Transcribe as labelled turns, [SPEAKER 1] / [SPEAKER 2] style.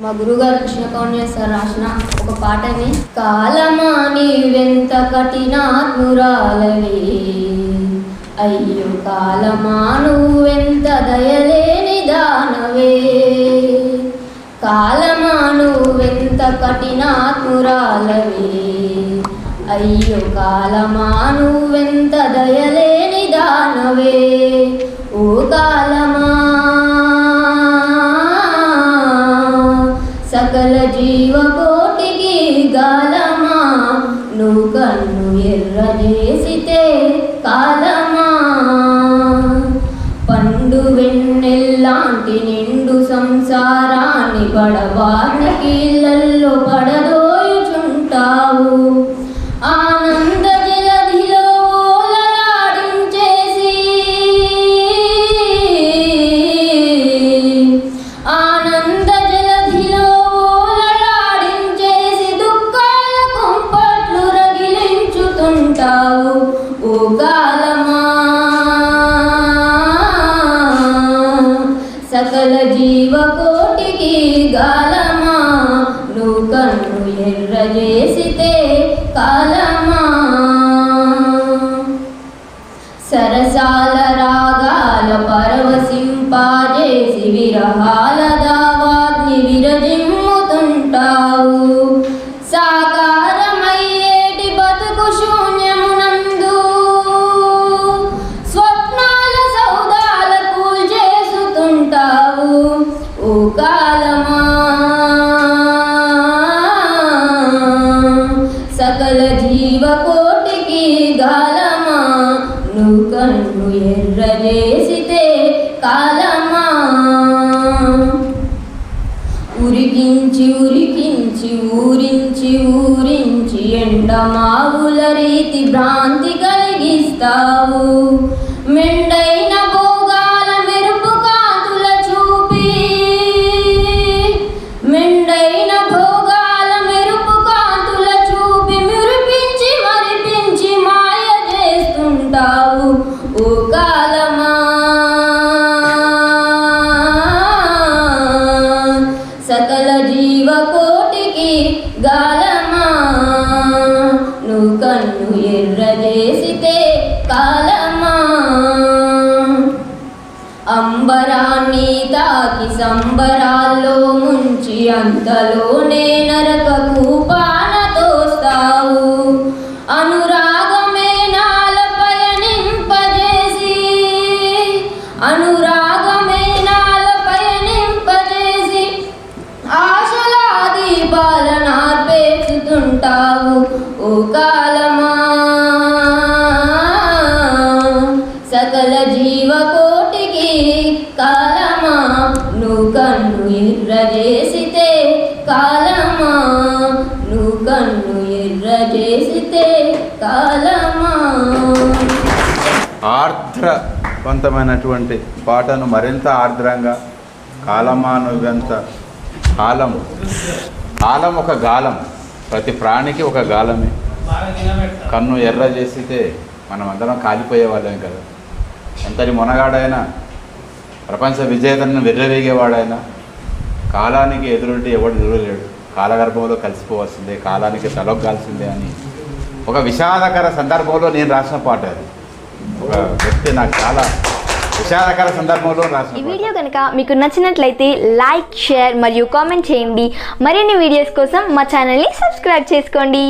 [SPEAKER 1] మా గురుగారు కృష్ణకౌన్య సార్ రాసిన ఒక పాటని కాలమా నీవెంత కఠినాత్మురాలవి. అయ్యో కాలమా నువ్వెంత దయలేని దానవే. కాలమా నువ్వెంత కఠినాత్మురాలవి. అయ్యో కాలమా నువ్వెంత దయలేని దానవే. సకల జీవకోటికి గాలమా? నువ్వు కన్ను ఎర్ర చేసితే కాలమా? పండు వెన్నెల్లాంటి నిండు సంసారాన్ని పడవ శివకోటికి గాలమా? నువ్వు కన్ను ఎర్ర చేసితే కాలమా? చెబితే కాలమా ఉరికించి ఉరికించి ఊరించి ఊరించి ఎండమావుల రీతి భ్రాంతి కలిగిస్తావు. మెండైన కన్ను ఎర్రజేసితే కాలమా? అంబరాన్ని తాకి సంబరాల్లో ముంచి అంతలోనే నరక కూపాన నువ్వు కన్ను ఎర్రజేసితే కాలమా? నువ్వు కన్ను ఎర్రజేసితే కాలమా?
[SPEAKER 2] ఆర్ద్రవంతమైనటువంటి పాటను మరింత ఆర్ద్రంగా కాలమా నువ్వెంత కాలం కాలం ఒక గాలం. ప్రతి ప్రాణికి ఒక గాలమే. కన్ను ఎర్ర చేసితే మనం అందరం కాలిపోయే వాళ్ళం కదా. ఎంతటి మొనగాడైనా ప్రపంచ విజేతను విర్రవీగేవాడైనా కాలానికి ఎదురుంటే ఎవడు ఎదురులేడు కాలగర్భంలో కలిసిపోవాల్సిందే కాలానికి తలొగ్గాల్సిందే అని. ఒక విషాదకర సందర్భంలో నేను రాసిన పాట అది. ఒక వ్యక్తి నాకు చాలా విషాదకర సందర్భంలో రాసిన
[SPEAKER 3] ఈ. వీడియో కనుక మీకు నచ్చినట్లయితే లైక్ షేర్ మరియు కామెంట్ చేయండి. మరిన్ని వీడియోస్ కోసం మా ఛానల్ని సబ్స్క్రైబ్ చేసుకోండి.